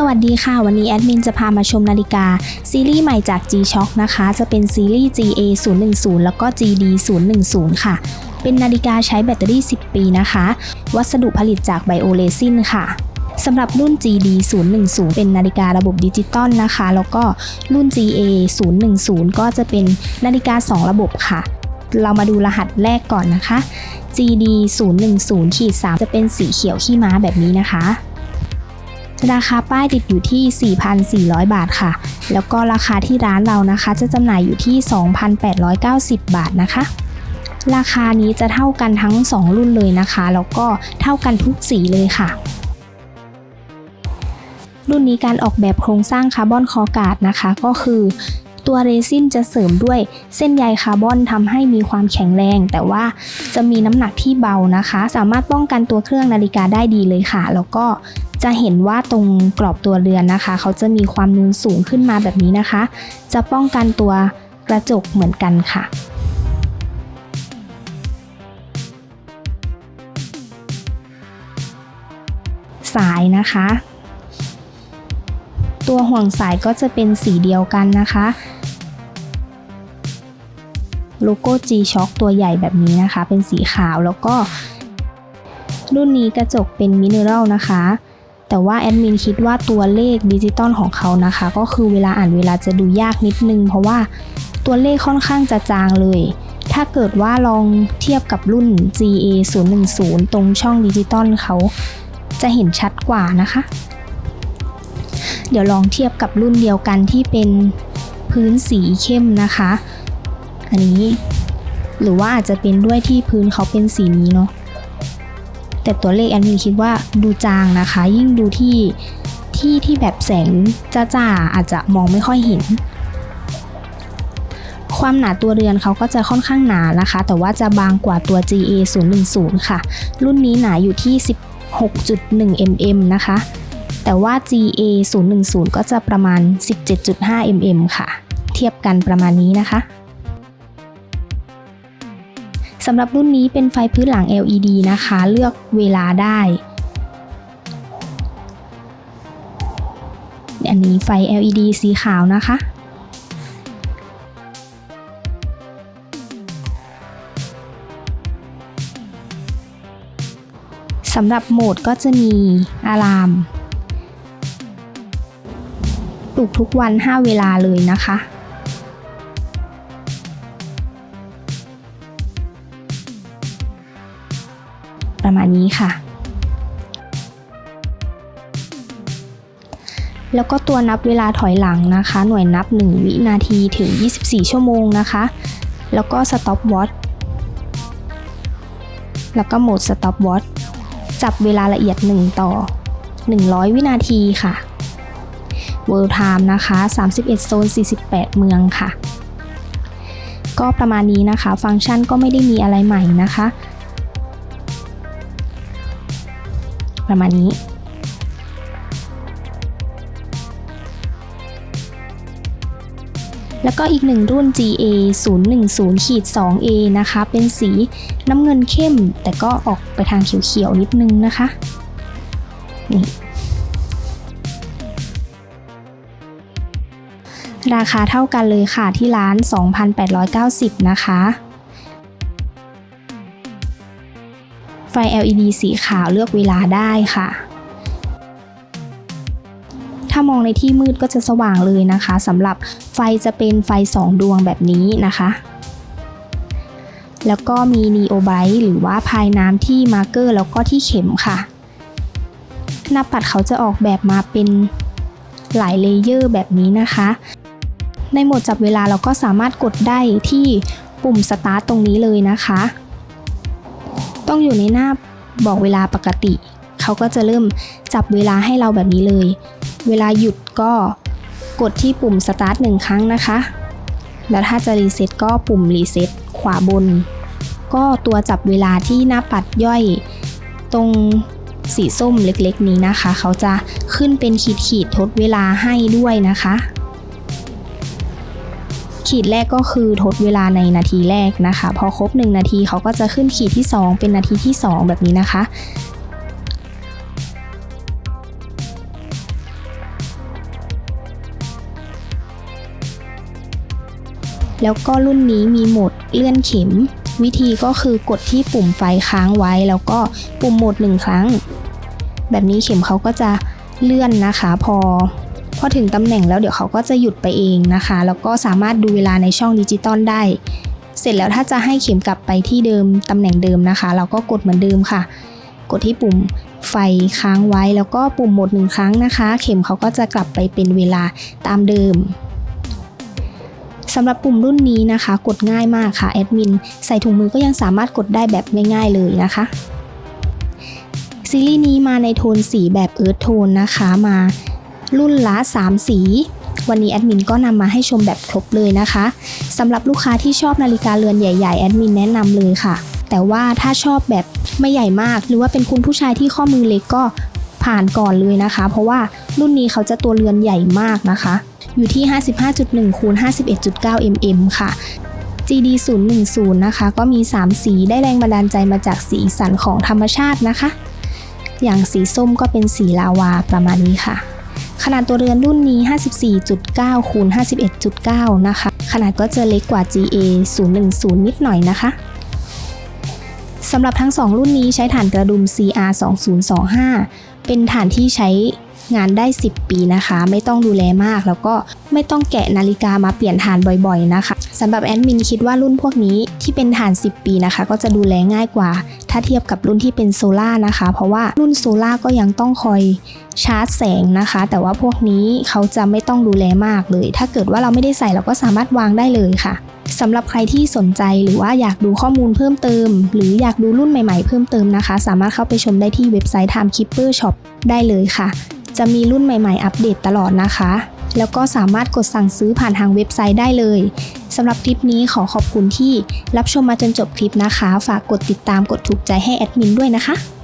สวัสดีค่ะ วันนี้แอดมินจะพามาชมนาฬิกา ซีรีส์ใหม่จาก G-Shock นะคะ จะเป็นซีรีส์ GA 0 1 0แล้วก็ GD 0 1 0ค่ะ เป็นนาฬิกาใช้แบตเตอรี่ 10 ปีนะคะ วัสดุผลิตจากไบโอเรซินค่ะสำหรับรุ่น GD 0 1 0เป็นนาฬิการะบบดิจิตอลนะคะ แล้วก็รุ่น GA 0 1 0ก็จะเป็นนาฬิกา 2 ระบบค่ะ เรามาดูรหัสแรกก่อนนะคะ GD 0 1 0ขีด3จะเป็นสีเขียวขี้ม้าแบบนี้นะคะ ราคาป้ายติดอยู่ที่ 4,400 บาทค่ะ แล้วก็ราคาที่ร้านเรานะคะ จะจำหน่ายอยู่ที่ 2,890 บาทนะคะ ราคานี้จะเท่ากันทั้ง 2 รุ่นเลยนะคะ แล้วก็เท่ากันทุกสีเลยค่ะ รุ่นนี้การออกแบบโครงสร้างคาร์บอนคอการ์ดนะคะ ก็คือตัวเรซินจะเสริมด้วยเส้นใยคาร์บอนทำให้มีความแข็งแรง แต่ว่าจะมีน้ำหนักที่เบานะคะ สามารถป้องกันตัวเครื่องนาฬิกาได้ดีเลยค่ะ แล้วก็จะเห็นว่าตรงกรอบตัวเรือนนะคะ เขาจะมีความนูนสูงขึ้นมาแบบนี้นะคะ จะป้องกันตัวกระจกเหมือนกันค่ะสายนะคะ ตัวห่วงสายก็จะเป็นสีเดียวกันนะคะโลโก้ G-Shock ตัวใหญ่แบบนี้นะคะ เป็นสีขาวแล้วก็ รุ่นนี้กระจกเป็นมิเนอรัลนะคะ แต่ว่าแอดมินคิดว่าตัวเลขดิจิตอลของเขานะคะ ก็คือเวลาอ่านเวลาจะดูยากนิดนึง เพราะว่าตัวเลขค่อนข้างจะจางเลย ถ้าเกิดว่าลองเทียบกับรุ่น GA 0 1 0ตรงช่องดิจิตอลเขาจะเห็นชัดกว่านะคะ เดี๋ยวลองเทียบกับรุ่นเดียวกันที่เป็นพื้นสีเข้มนะคะ อันนี้ หรือว่าอาจจะเป็นด้วยที่พื้นเขาเป็นสีนี้เนาะ แต่ตัวเลขแอดมินคิดว่าดูจางนะคะ ยิ่งดูที่ที่ที่แบบแสงจ้าๆอาจจะมองไม่ค่อยเห็น ความหนาตัวเรือนเขาก็จะค่อนข้างหนานะคะ แต่ว่าจะบางกว่าตัว GA 0 1 0ค่ะ รุ่นนี้หนาอยู่ที่ 16.1 mm นะคะ แต่ว่า GA 0 1 0ก็จะประมาณ 17.5 mm ค่ะ เทียบกันประมาณนี้นะคะ สำหรับรุ่นนี้เป็นไฟพื้นหลัง LED นะคะ เลือกเวลาได้ อันนี้ไฟ LED สีขาวนะคะสำหรับโหมดก็จะมีอารามปลุกทุกวัน 5 เวลาเลยนะคะ ประมาณนี้ค่ะ แล้วก็ตัวนับเวลาถอยหลังนะคะ หน่วยนับ 1 วินาทีถึง 24 ชั่วโมงนะคะ แล้วก็ stop watch แล้วก็โหมด stop watch จับเวลาละเอียด 1 ต่อ 100 วินาทีค่ะ World Time นะคะ 31 โซน 48 เมืองค่ะ ก็ประมาณนี้นะคะ ฟังก์ชันก็ไม่ได้มีอะไรใหม่นะคะ ประมาณนี้แล้วก็อีกหนึ่งรุ่น GA 0 1 0ขีด 2A นะคะ เป็นสีน้ำเงินเข้ม แต่ก็ออกไปทางเขียวๆ นิดนึงนะคะ นี่ ราคาเท่ากันเลยค่ะที่ร้าน 2,890 นะคะ ฟ LED สีขาวเลือกเวลาได้ค่ะ ถ้ามองในที่มืดก็จะสว่างเลยนะคะสำหรับไฟจะเป็นไฟ 2 ดวงแบบนี้นะคะ แล้วก็มี Neo Bright หรือว่าพายน้ำที่มาร์เกอร์แล้วก็ที่เข็มค่ะ หน้าปัดเขาจะออกแบบมาเป็นหลายเลเยอร์แบบนี้นะคะ ในโหมดจับเวลาเราก็สามารถกดได้ที่ปุ่มสตาร์ตตรงนี้เลยนะคะ ต้องอยู่ในหน้าบอกเวลาปกติ เขาก็จะเริ่มจับเวลาให้เราแบบนี้เลย เวลาหยุดก็กดที่ปุ่มสตาร์ทหนึ่งครั้งนะคะ แล้วถ้าจะรีเซ็ตก็ปุ่มรีเซ็ตขวาบน ก็ตัวจับเวลาที่หน้าปัดย่อย ตรงสีส้มเล็กๆนี้นะคะ เขาจะขึ้นเป็นขีดๆทดเวลาให้ด้วยนะคะ ขีดแรกก็คือทดเวลาในนาทีแรกนะคะ พอครบ 1 นาทีเขาก็จะขึ้นขีดที่ 2 เป็นนาทีที่ 2 แบบนี้นะคะแล้วก็รุ่นนี้มีโหมดเลื่อนเข็ม วิธีก็คือกดที่ปุ่มไฟค้างไว้ แล้วก็ปุ่มโหมดหนึ่งครั้ง แบบนี้เข็มเขาก็จะเลื่อนนะคะ พอ พอถึงตำแหน่งแล้วเดี๋ยวเขาก็จะหยุดไปเองนะคะ แล้วก็สามารถดูเวลาในช่องดิจิตอลได้ เสร็จแล้วถ้าจะให้เข็มกลับไปที่เดิมตำแหน่งเดิมนะคะ เราก็กดเหมือนเดิมค่ะ กดที่ปุ่มไฟค้างไว้แล้วก็ปุ่มหมดหนึ่งครั้งนะคะ เข็มเขาก็จะกลับไปเป็นเวลาตามเดิมสำหรับปุ่มรุ่นนี้นะคะ กดง่ายมากค่ะแอดมินใส่ถุงมือก็ยังสามารถกดได้แบบง่ายๆเลยนะคะซีรีส์นี้มาในโทนสีแบบเอิร์ธโทนนะคะมา รุ่นละ 3 สี วันนี้แอดมินก็นำมาให้ชมแบบครบเลยนะคะสำหรับลูกค้าที่ชอบนาฬิกาเรือนใหญ่ๆแอดมินแนะนำเลยค่ะ แต่ว่าถ้าชอบแบบไม่ใหญ่มาก หรือว่าเป็นคุณผู้ชายที่ข้อมือเล็กก็ผ่านก่อนเลยนะคะ เพราะว่ารุ่นนี้เขาจะตัวเรือนใหญ่มากนะคะ อยู่ที่ 55.1คูณ51.9 mm ค่ะ GD 010นะคะ ก็มี 3 สีได้แรงบันดาลใจมาจากสีสันของธรรมชาตินะคะ อย่างสีส้มก็เป็นสีลาวาประมาณนี้ค่ะ ขนาดตัวเรือนรุ่นนี้ 54.9คูณ51.9 นะคะ ขนาดก็จะเล็กกว่า GA 010 นิดหน่อยนะคะสำหรับทั้ง 2 รุ่นนี้ใช้ฐานกระดุม CR 2025เป็นฐานที่ใช้งานได้ 10 ปีนะคะ ไม่ต้องดูแลมากแล้วก็ไม่ต้องแกะนาฬิกามาเปลี่ยนฐานบ่อยๆนะคะสำหรับแอดมินคิดว่ารุ่นพวกนี้ที่เป็นฐาน 10 ปีนะคะ ก็จะดูแลง่ายกว่า ถ้าเทียบกับรุ่นที่เป็นโซล่านะคะ เพราะว่ารุ่นโซล่าก็ยังต้องคอยชาร์จแสงนะคะ แต่ว่าพวกนี้เขาจะไม่ต้องดูแลมากเลย ถ้าเกิดว่าเราไม่ได้ใส่เราก็สามารถวางได้เลยค่ะสำหรับใครที่สนใจหรือว่าอยากดูข้อมูลเพิ่มเติม หรืออยากดูรุ่นใหม่ๆเพิ่มเติมนะคะ สามารถเข้าไปชมได้ที่เว็บไซต์ Time Keeper Shop ได้เลยค่ะ จะมีรุ่นใหม่ๆ อัปเดตตลอดนะคะ แล้วก็สามารถกดสั่งซื้อผ่านทางเว็บไซต์ได้เลย สำหรับคลิปนี้ขอขอบคุณที่รับชมมาจนจบคลิปนะคะ ฝากกดติดตามกดถูกใจให้แอดมินด้วยนะคะ